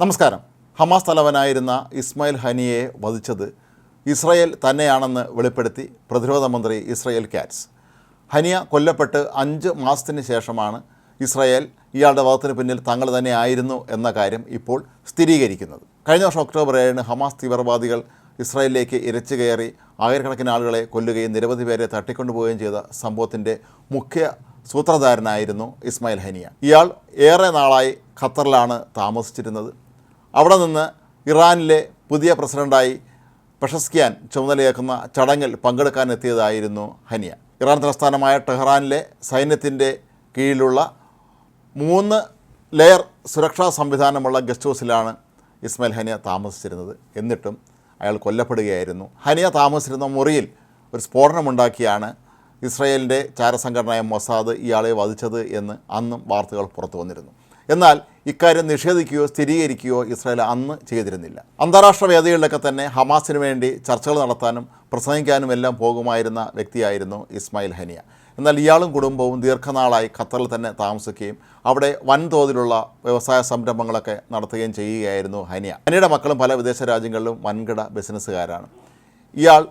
നമസ്കാരം. ഹമാസ് തലവനായിരുന്ന ഇസ്മായിൽ ഹനിയെ വധിച്ചത് ഇസ്രയേൽ തന്നെയാണെന്ന് വെളിപ്പെടുത്തി പ്രതിരോധ മന്ത്രി ഇസ്രയേൽ കാറ്റ്സ്. ഹനിയ കൊല്ലപ്പെട്ട് അഞ്ച് മാസത്തിന് ശേഷമാണ് ഇസ്രയേൽ ഇയാളുടെ വധത്തിന് പിന്നിൽ തങ്ങൾ തന്നെ ആയിരുന്നു എന്ന കാര്യം ഇപ്പോൾ സ്ഥിരീകരിക്കുന്നത്. കഴിഞ്ഞ വർഷം ഒക്ടോബർ ഏഴിന് ഹമാസ് തീവ്രവാദികൾ ഇസ്രായേലിലേക്ക് ഇരച്ചു കയറി ആയിരക്കണക്കിന് ആളുകളെ കൊല്ലുകയും നിരവധി പേരെ തട്ടിക്കൊണ്ടുപോവുകയും ചെയ്ത സംഭവത്തിന്റെ മുഖ്യ സൂത്രധാരനായിരുന്നു ഇസ്മായിൽ ഹനിയ. ഇയാൾ ഏറെ നാളായി ഖത്തറിലാണ് താമസിച്ചിരുന്നത്. അവിടെ നിന്ന് ഇറാനിലെ പുതിയ പ്രസിഡന്റായി പെഷസ്കിയാൻ ചുമതലയേക്കുന്ന ചടങ്ങിൽ പങ്കെടുക്കാനെത്തിയതായിരുന്നു ഹനിയ. ഇറാൻ തലസ്ഥാനമായ ടെഹ്റാനിലെ സൈന്യത്തിന്റെ കീഴിലുള്ള മൂന്ന് ലെയർ സുരക്ഷാ സംവിധാനമുള്ള ഗസ്റ്റ് ഹൗസിലാണ് ഇസ്മായിൽ ഹനിയ താമസിച്ചിരുന്നത്. എന്നിട്ടും അയാൾ കൊല്ലപ്പെടുകയായിരുന്നു. ഹനിയ താമസിച്ചിരുന്ന മുറിയിൽ ഒരു സ്ഫോടനമുണ്ടാക്കിയാണ് ഇസ്രയേലിന്റെ ചാരസംഘടനയായ മൊസാദ് ഇയാളെ വധിച്ചത് എന്ന് അന്നും വാർത്തകൾ പുറത്തു വന്നിരുന്നു. എന്നാൽ ഇക്കാര്യം നിഷേധിക്കുകയോ സ്ഥിരീകരിക്കുകയോ ഇസ്രായേൽ അന്ന് ചെയ്തിരുന്നില്ല. അന്താരാഷ്ട്ര വേദികളിലൊക്കെ തന്നെ ഹമാസിന് വേണ്ടി ചർച്ചകൾ നടത്താനും പ്രസംഗിക്കാനും എല്ലാം പോകുമായിരുന്ന വ്യക്തിയായിരുന്നു ഇസ്മായിൽ ഹനിയ. എന്നാൽ ഇയാളും കുടുംബവും ദീർഘനാളായി ഖത്തറിൽ തന്നെ താമസിക്കുകയും അവിടെ വൻതോതിലുള്ള വ്യവസായ സംരംഭങ്ങളൊക്കെ നടത്തുകയും ചെയ്യുകയായിരുന്നു ഹനിയ. ഹനിയുടെ മക്കളും പല വിദേശ രാജ്യങ്ങളിലും വൻകിട ബിസിനസ്സുകാരാണ്. ഇയാൾ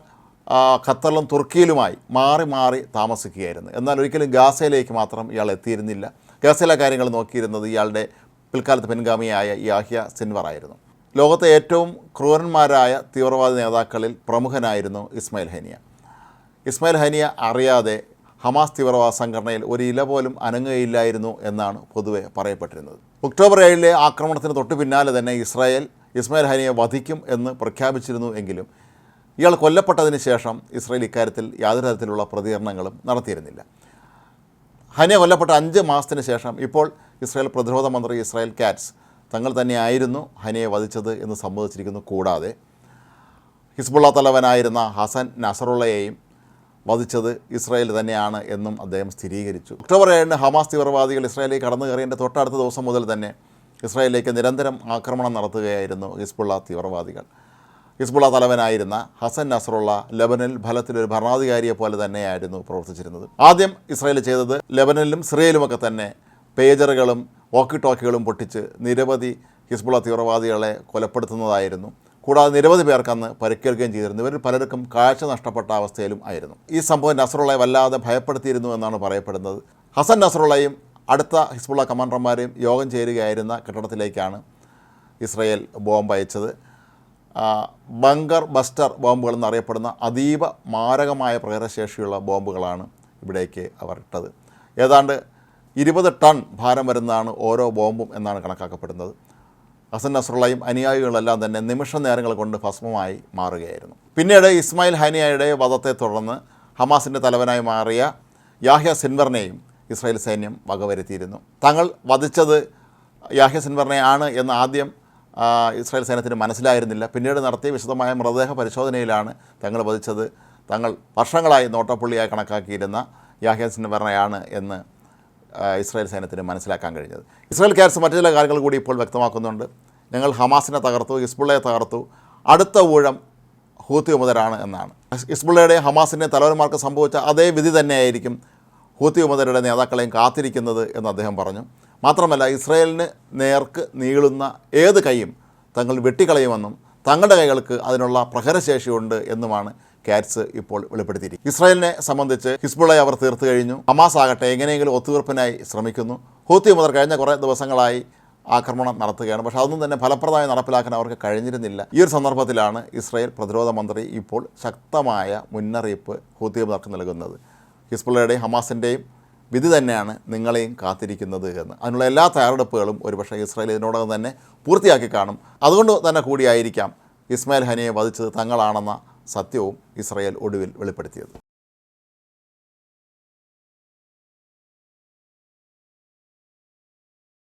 ഖത്തറിലും തുർക്കിയിലുമായി മാറി മാറി താമസിക്കുകയായിരുന്നു. എന്നാൽ ഒരിക്കലും ഗാസയിലേക്ക് മാത്രം ഇയാൾ എത്തിയിരുന്നില്ല. ഗാസയിലെ കാര്യങ്ങൾ നോക്കിയിരുന്നത് ഇയാളുടെ പിൽക്കാലത്ത് പിൻഗാമിയായ യാഹ്യ സിൻവറായിരുന്നു ലോകത്തെ ഏറ്റവും ക്രൂരന്മാരായ തീവ്രവാദ നേതാക്കളിൽ പ്രമുഖനായിരുന്നു ഇസ്മായിൽ ഹനിയ. ഇസ്മായിൽ ഹനിയ അറിയാതെ ഹമാസ് തീവ്രവാദ സംഘടനയിൽ ഒരു ഇല പോലും അനങ്ങുകയില്ലായിരുന്നു എന്നാണ് പൊതുവെ പറയപ്പെട്ടിരുന്നത്. ഒക്ടോബർ ഏഴിലെ ആക്രമണത്തിന് തൊട്ടു പിന്നാലെ തന്നെ ഇസ്രായേൽ ഇസ്മായിൽ ഹനിയെ വധിക്കും എന്ന് പ്രഖ്യാപിച്ചിരുന്നു എങ്കിലും ഇയാൾ കൊല്ലപ്പെട്ടതിന് ശേഷം ഇസ്രായേൽ ഇക്കാര്യത്തിൽ യാതൊരു തരത്തിലുള്ള പ്രതികരണങ്ങളും നടത്തിയിരുന്നില്ല. ഹനിയ കൊല്ലപ്പെട്ട അഞ്ച് മാസത്തിന് ശേഷം ഇപ്പോൾ ഇസ്രായേൽ പ്രതിരോധ മന്ത്രി ഇസ്രായേൽ കാറ്റ്സ് തങ്ങൾ തന്നെയായിരുന്നു ഹനിയെ വധിച്ചത് എന്ന് സമ്മതിച്ചിരിക്കുന്നു. കൂടാതെ ഹിസ്ബുള്ള തലവനായിരുന്ന ഹസൻ നസറുള്ളയെയും വധിച്ചത് ഇസ്രായേൽ തന്നെയാണ് എന്നും അദ്ദേഹം സ്ഥിരീകരിച്ചു. ഒക്ടോബർ ഏഴിന് ഹമാസ് തീവ്രവാദികൾ ഇസ്രായേലിലേക്ക് കടന്നു കയറിയതിന്റെ തൊട്ടടുത്ത ദിവസം മുതൽ തന്നെ ഇസ്രായേലിലേക്ക് നിരന്തരം ആക്രമണം നടത്തുകയായിരുന്നു ഹിസ്ബുള്ള തീവ്രവാദികൾ. ഹിസ്ബുള്ള തലവനായിരുന്ന ഹസൻ നസറുള്ള ലെബനിൽ ഫലത്തിലൊരു ഭരണാധികാരിയെ പോലെ തന്നെയായിരുന്നു പ്രവർത്തിച്ചിരുന്നത്. ആദ്യം ഇസ്രായേൽ ചെയ്തത് ലെബനനിലും സിറിയയിലുമൊക്കെ തന്നെ പേജറുകളും വോക്കി ടോക്കികളും പൊട്ടിച്ച് നിരവധി ഹിസ്ബുള്ള തീവ്രവാദികളെ കൊലപ്പെടുത്തുന്നതായിരുന്നു. കൂടാതെ നിരവധി പേർക്ക് അന്ന് പരിക്കേൽക്കുകയും ചെയ്തിരുന്നു. ഇവരിൽ പലർക്കും കാഴ്ച നഷ്ടപ്പെട്ട അവസ്ഥയിലും ആയിരുന്നു. ഈ സംഭവം നസറുള്ളയെ വല്ലാതെ ഭയപ്പെടുത്തിയിരുന്നു എന്നാണ് പറയപ്പെടുന്നത്. ഹസൻ നസറുള്ളയും അടുത്ത ഹിസ്ബുള്ള കമാൻഡർമാരെയും യോഗം ചേരുകയായിരുന്ന കെട്ടിടത്തിലേക്കാണ് ഇസ്രയേൽ ബോംബ് അയച്ചത് ബങ്കർ ബസ്റ്റർ ബോംബുകൾ എന്നറിയപ്പെടുന്ന അതീവ മാരകമായ പ്രകടശേഷിയുള്ള ബോംബുകളാണ് ഇവിടേക്ക് അവർ ഇട്ടത്. ഏതാണ്ട് ഇരുപത് ടൺ ഭാരം വരുന്നതാണ് ഓരോ ബോംബും എന്നാണ് കണക്കാക്കപ്പെടുന്നത്. ഹസൻ നസറുള്ളയും അനുയായികളെല്ലാം തന്നെ നിമിഷ നേരങ്ങൾ കൊണ്ട് ഭസ്മമായി മാറുകയായിരുന്നു. പിന്നീട് ഇസ്മായിൽ ഹനിയയുടെ വധത്തെ തുടർന്ന് ഹമാസിന്റെ തലവനായി മാറിയ യാഹ്യ സിൻവറിനെയും ഇസ്രായേൽ സൈന്യം വകവരുത്തിയിരുന്നു. തങ്ങൾ വധിച്ചത് യാഹ്യ സിൻവറിനെ ആണ് എന്ന് ആദ്യം ഇസ്രായേൽ സൈന്യത്തിന് മനസ്സിലായിരുന്നില്ല. പിന്നീട് നടത്തിയ വിശദമായ മൃതദേഹ പരിശോധനയിലാണ് തങ്ങൾ വധിച്ചത്. തങ്ങൾ വർഷങ്ങളായി നോട്ടപ്പുള്ളിയായി കണക്കാക്കിയിരുന്ന യാഹ്യ സിൻവറിനെയാണ് എന്ന് ഇസ്രായേൽ സൈന്യത്തിന് മനസ്സിലാക്കാൻ കഴിഞ്ഞത്. ഇസ്രായേൽ കാറ്റ്സ് മറ്റു ചില കാര്യങ്ങൾ കൂടി ഇപ്പോൾ വ്യക്തമാക്കുന്നുണ്ട്. ഞങ്ങൾ ഹമാസിനെ തകർത്തു ഹിസ്ബുള്ളയെ തകർത്തു. അടുത്ത ഊഴം ഹൂത്തി ഉമതരാണ് എന്നാണ്. ഹിസ്ബുള്ളയുടെ ഹമാസിന്റെയും തലവന്മാർക്ക് സംഭവിച്ച അതേ വിധി തന്നെയായിരിക്കും ഹൂത്തി ഉമതരുടെ നേതാക്കളെയും കാത്തിരിക്കുന്നത് എന്ന് അദ്ദേഹം പറഞ്ഞു. മാത്രമല്ല ഇസ്രയേലിന് നേർക്ക് നീളുന്ന ഏത് കൈയും തങ്ങൾ വെട്ടിക്കളയുമെന്നും തങ്ങളുടെ കൈകൾക്ക് അതിനുള്ള പ്രഹരശേഷിയുണ്ട് എന്നുമാണ് കാറ്റ്സ് ഇപ്പോൾ വെളിപ്പെടുത്തിയിരിക്കുന്നത്. ഇസ്രായേലിനെ സംബന്ധിച്ച് ഹിസ്ബുള്ളയെ അവർ തീർത്തു കഴിഞ്ഞു. ഹമാസ് ആകട്ടെ എങ്ങനെയെങ്കിലും ഒത്തുതീർപ്പിനായി ശ്രമിക്കുന്നു. ഹൂത്തി മുതൽ കഴിഞ്ഞ കുറേ ദിവസങ്ങളായി ആക്രമണം നടത്തുകയാണ്. പക്ഷേ അതൊന്നും തന്നെ ഫലപ്രദമായി നടപ്പിലാക്കാൻ അവർക്ക് കഴിഞ്ഞിരുന്നില്ല. ഈ ഒരു സന്ദർഭത്തിലാണ് ഇസ്രായേൽ പ്രതിരോധ മന്ത്രി ഇപ്പോൾ ശക്തമായ മുന്നറിയിപ്പ് ഹൂത്തി മുതൽക്ക് നൽകുന്നത്. ഹിസ്ബുള്ളയുടെയും ഹമാസിന്റെയും വിധി തന്നെയാണ് നിങ്ങളെയും കാത്തിരിക്കുന്നത് എന്ന്. അതിനുള്ള എല്ലാ തയ്യാറെടുപ്പുകളും ഒരുപക്ഷെ ഇസ്രായേൽ ഇതിനോടകം തന്നെ പൂർത്തിയാക്കി കാണും. അതുകൊണ്ട് തന്നെ കൂടിയായിരിക്കാം ഇസ്മായിൽ ഹനിയെ വധിച്ചത് തങ്ങളാണെന്ന സത്യവും ഇസ്രായേൽ ഒടുവിൽ വെളിപ്പെടുത്തിയത്.